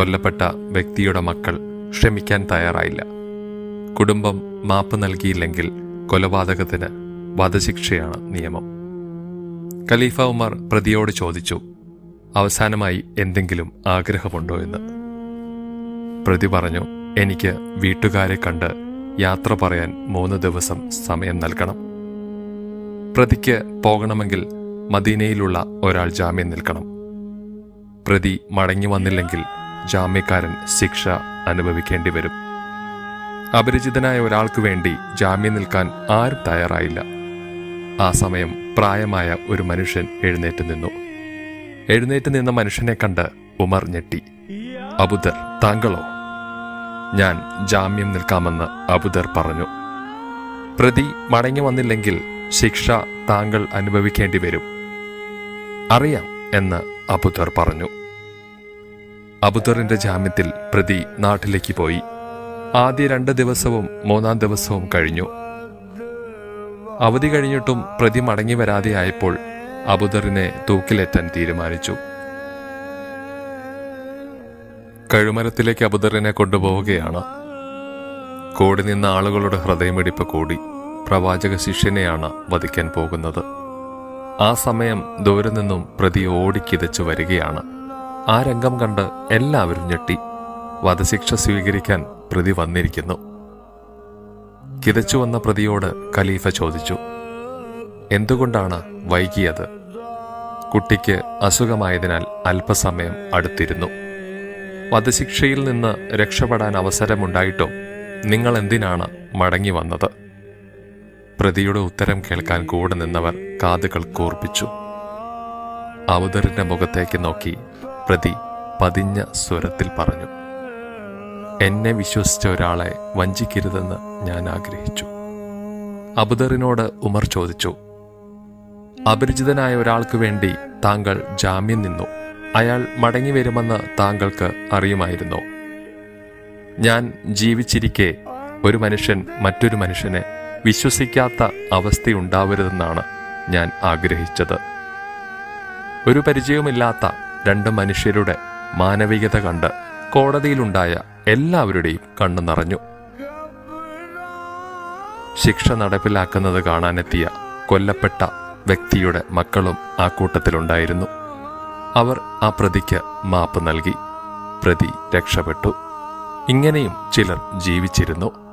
കൊല്ലപ്പെട്ട വ്യക്തിയുടെ മക്കൾ ക്ഷമിക്കാൻ തയ്യാറായില്ല. കുടുംബം മാപ്പ് നൽകിയില്ലെങ്കിൽ കൊലപാതകത്തിന് വധശിക്ഷയാണ് നിയമം. ഖലീഫ ഉമർ പ്രതിയോട് ചോദിച്ചു അവസാനമായി എന്തെങ്കിലും ആഗ്രഹമുണ്ടോ എന്ന്? പ്രതി പറഞ്ഞു എനിക്ക് വീട്ടുകാരെ കണ്ട് യാത്ര പറയാൻ മൂന്ന് ദിവസം സമയം നൽകണം. പ്രതിക്ക് പോകണമെങ്കിൽ മദീനയിലുള്ള ഒരാൾ ജാമ്യം നിൽക്കണം. പ്രതി മടങ്ങി വന്നില്ലെങ്കിൽ ജാമ്യക്കാരൻ ശിക്ഷ അനുഭവിക്കേണ്ടി വരും. അപരിചിതനായ ഒരാൾക്ക് വേണ്ടി ജാമ്യം നിൽക്കാൻ ആരും തയ്യാറായില്ല. ആ സമയം പ്രായമായ ഒരു മനുഷ്യൻ എഴുന്നേറ്റ് നിന്നു. എഴുന്നേറ്റ് നിന്ന മനുഷ്യനെ കണ്ട് ഉമർ ഞെട്ടി. അബുദർ താങ്കളോ? ഞാൻ ജാമ്യം നിൽക്കാമെന്ന് അബുദർ പറഞ്ഞു. പ്രതി മടങ്ങി വന്നില്ലെങ്കിൽ ശിക്ഷ താങ്കൾ അനുഭവിക്കേണ്ടി വരും. അറിയാം എന്ന് അബുദർ പറഞ്ഞു. അബുദറിന്റെ ജാമ്യത്തിൽ പ്രതി നാട്ടിലേക്ക് പോയി. ആദ്യ രണ്ട് ദിവസവും മൂന്നാം ദിവസവും കഴിഞ്ഞു. അവധി കഴിഞ്ഞിട്ടും പ്രതി മടങ്ങി വരാതെയായപ്പോൾ അബുദറിനെ തൂക്കിലേറ്റാൻ തീരുമാനിച്ചു. കഴുമരത്തിലേക്ക് അബുദറിനെ കൊണ്ടുപോവുകയാണ്. കൂടി നിന്ന ആളുകളുടെ ഹൃദയമിടിപ്പ് കൂടി. പ്രവാചക ശിഷ്യനെയാണ് വധിക്കാൻ പോകുന്നത്. ആ സമയം ദൂരെ നിന്നും പ്രതി ഓടിക്കിതച്ചു വരികയാണ്. ആ രംഗം കണ്ട് എല്ലാവരും ഞെട്ടി. വധശിക്ഷ സ്വീകരിക്കാൻ പ്രതി വന്നിരിക്കുന്നു. കിതച്ചു വന്ന പ്രതിയോട് ഖലീഫ ചോദിച്ചു എന്തുകൊണ്ടാണ് വൈകിയത്? കുട്ടിക്ക് അസുഖമായതിനാൽ അല്പസമയം അടുത്തിരുന്നു. വധശിക്ഷയിൽ നിന്ന് രക്ഷപ്പെടാൻ അവസരമുണ്ടായിട്ടോ? നിങ്ങൾ എന്തിനാണ് മടങ്ങി വന്നത്? പ്രതിയുടെ ഉത്തരം കേൾക്കാൻ കൂടെ നിന്നവർ കാതുകൾ കൂർപ്പിച്ചു. അവതറിന്റെ മുഖത്തേക്ക് നോക്കി പ്രതി പതിഞ്ഞ സ്വരത്തിൽ പറഞ്ഞു എന്നെ വിശ്വസിച്ച ഒരാളെ വഞ്ചിക്കരുതെന്ന് ഞാൻ ആഗ്രഹിച്ചു. അബുദറിനോട് ഉമർ ചോദിച്ചു അപരിചിതനായ ഒരാൾക്ക് വേണ്ടി താങ്കൾ ജാമ്യം നിന്നു. അയാൾ മടങ്ങി വരുമെന്ന് താങ്കൾക്ക് അറിയുമായിരുന്നു. ഞാൻ ജീവിച്ചിരിക്കെ ഒരു മനുഷ്യൻ മറ്റൊരു മനുഷ്യനെ വിശ്വസിക്കാത്ത അവസ്ഥയുണ്ടാവരുതെന്നാണ് ഞാൻ ആഗ്രഹിച്ചത്. ഒരു പരിചയവുമില്ലാത്ത രണ്ട് മനുഷ്യരുടെ മാനവികത കണ്ട് കോടതിയിലുണ്ടായ എല്ലാവരുടെയും കണ്ണു നിറഞ്ഞു. ശിക്ഷ നടപ്പിലാക്കുന്നത് കാണാനെത്തിയ കൊല്ലപ്പെട്ട വ്യക്തിയുടെ മക്കളും ആ കൂട്ടത്തിലുണ്ടായിരുന്നു. അവർ ആ പ്രതിക്ക് മാപ്പ് നൽകി. പ്രതി രക്ഷപ്പെട്ടു. ഇങ്ങനെയും ചിലർ ജീവിച്ചിരുന്നു.